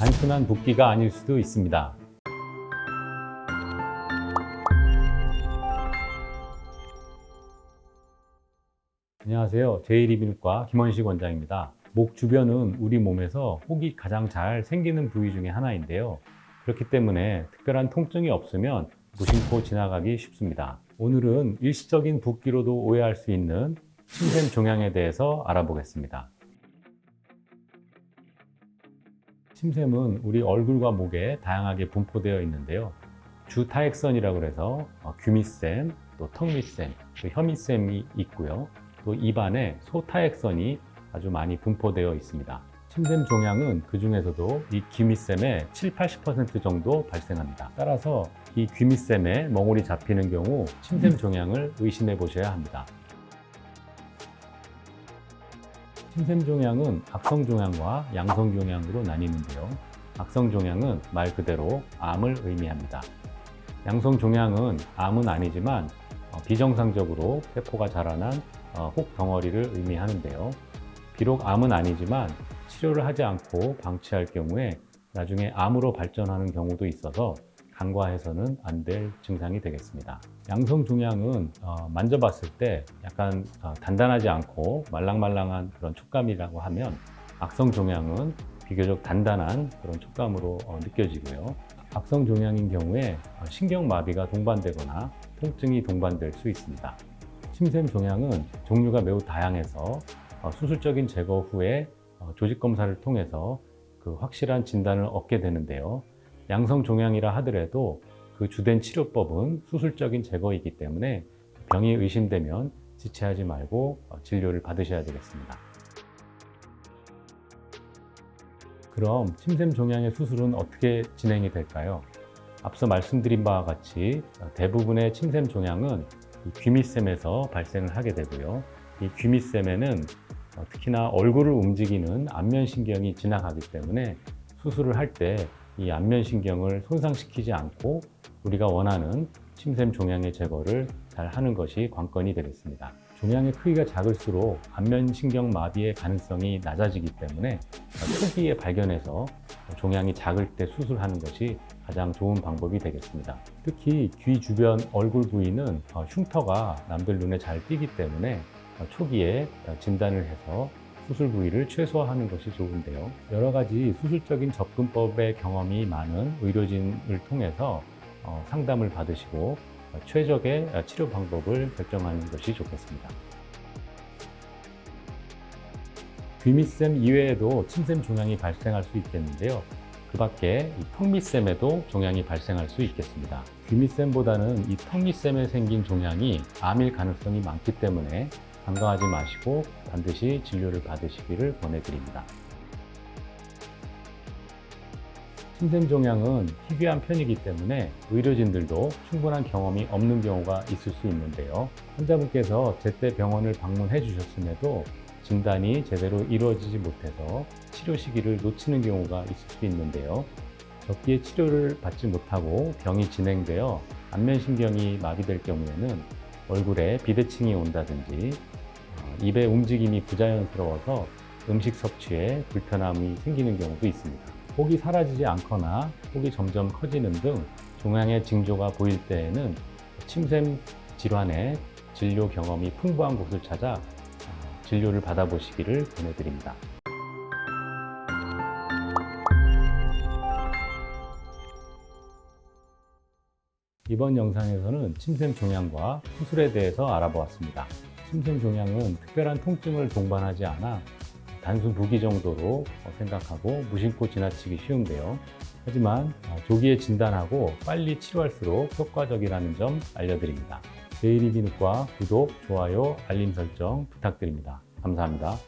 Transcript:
단순한 붓기가 아닐 수도 있습니다. 안녕하세요. 제1이비인후과 김원식 원장입니다. 목 주변은 우리 몸에서 혹이 가장 잘 생기는 부위 중에 하나인데요. 그렇기 때문에 특별한 통증이 없으면 무심코 지나가기 쉽습니다. 오늘은 일시적인 붓기로도 오해할 수 있는 침샘 종양에 대해서 알아보겠습니다. 침샘은 우리 얼굴과 목에 다양하게 분포되어 있는데요. 주타액선이라고 해서 어, 규미샘, 또 턱밑샘, 또 혐의샘이 있고요. 또 입안에 소타액선이 아주 많이 분포되어 있습니다. 침샘 종양은 그 중에서도 이 귀밑샘의 7, 80% 정도 발생합니다. 따라서 이 귀밑샘에 멍울이 잡히는 경우 침샘 종양을 의심해 보셔야 합니다. 침샘 종양은 악성 종양과 양성 종양으로 나뉘는데요. 악성 종양은 말 그대로 암을 의미합니다. 양성 종양은 암은 아니지만 어, 비정상적으로 세포가 자라난 어, 혹 덩어리를 의미하는데요. 비록 암은 아니지만 치료를 하지 않고 방치할 경우에 나중에 암으로 발전하는 경우도 있어서 간과해서는 안 될 증상이 되겠습니다. 양성 종양은 어, 만져봤을 때 약간 어, 단단하지 않고 말랑말랑한 그런 촉감이라고 하면 악성 종양은 비교적 단단한 그런 촉감으로 어, 느껴지고요. 악성 종양인 경우에 어, 신경마비가 동반되거나 통증이 동반될 수 있습니다. 침샘 종양은 종류가 매우 다양해서 어, 수술적인 제거 후에 어, 조직 검사를 통해서 그 확실한 진단을 얻게 되는데요. 양성 종양이라 하더라도 그 주된 치료법은 수술적인 제거이기 때문에 병이 의심되면 지체하지 말고 어, 진료를 받으셔야 되겠습니다. 그럼 침샘 종양의 수술은 어떻게 진행이 될까요? 앞서 말씀드린 바와 같이 어, 대부분의 침샘 종양은 이 귀밑샘에서 발생을 하게 되고요. 이 귀밑샘에는 어, 특히나 얼굴을 움직이는 안면신경이 지나가기 때문에 수술을 할 때 이 안면 신경을 손상시키지 않고 우리가 원하는 침샘 종양의 제거를 잘 하는 것이 관건이 되겠습니다. 종양의 크기가 작을수록 안면 신경 마비의 가능성이 낮아지기 때문에 초기에 발견해서 종양이 작을 때 수술하는 것이 가장 좋은 방법이 되겠습니다. 특히 귀 주변 얼굴 부위는 어, 흉터가 남들 눈에 잘 띄기 때문에 어, 초기에 진단을 해서 수술 부위를 최소화하는 것이 좋은데요. 여러 가지 수술적인 접근법의 경험이 많은 의료진을 통해서 어, 상담을 받으시고 어, 최적의 어, 치료 방법을 결정하는 것이 좋겠습니다. 귀밑샘 이외에도 침샘 종양이 발생할 수 있겠는데요. 그 밖에 이 턱밑샘에도 종양이 발생할 수 있겠습니다. 귀밑샘보다는 이 턱밑샘에 생긴 종양이 암일 가능성이 많기 때문에 간과하지 마시고 반드시 진료를 받으시기를 권해드립니다. 침샘 종양은 희귀한 편이기 때문에 의료진들도 충분한 경험이 없는 경우가 있을 수 있는데요. 환자분께서 제때 병원을 방문해 주셨음에도 진단이 제대로 이루어지지 못해서 치료 시기를 놓치는 경우가 있을 수 있는데요. 적기에 치료를 받지 못하고 병이 진행되어 안면신경이 마비될 경우에는 얼굴에 비대칭이 온다든지 어, 입의 움직임이 부자연스러워서 음식 섭취에 불편함이 생기는 경우도 있습니다. 혹이 사라지지 않거나 혹이 점점 커지는 등 종양의 징조가 보일 때에는 침샘 질환의 진료 경험이 풍부한 곳을 찾아 어, 진료를 받아보시기를 권해드립니다. 이번 영상에서는 침샘 종양과 수술에 대해서 알아보았습니다. 침샘 종양은 특별한 통증을 동반하지 않아 단순 부기 정도로 생각하고 무심코 지나치기 쉬운데요. 하지만 조기에 진단하고 빨리 치료할수록 효과적이라는 점 알려드립니다. 제이리비누과 구독, 좋아요, 알림 설정 부탁드립니다. 감사합니다.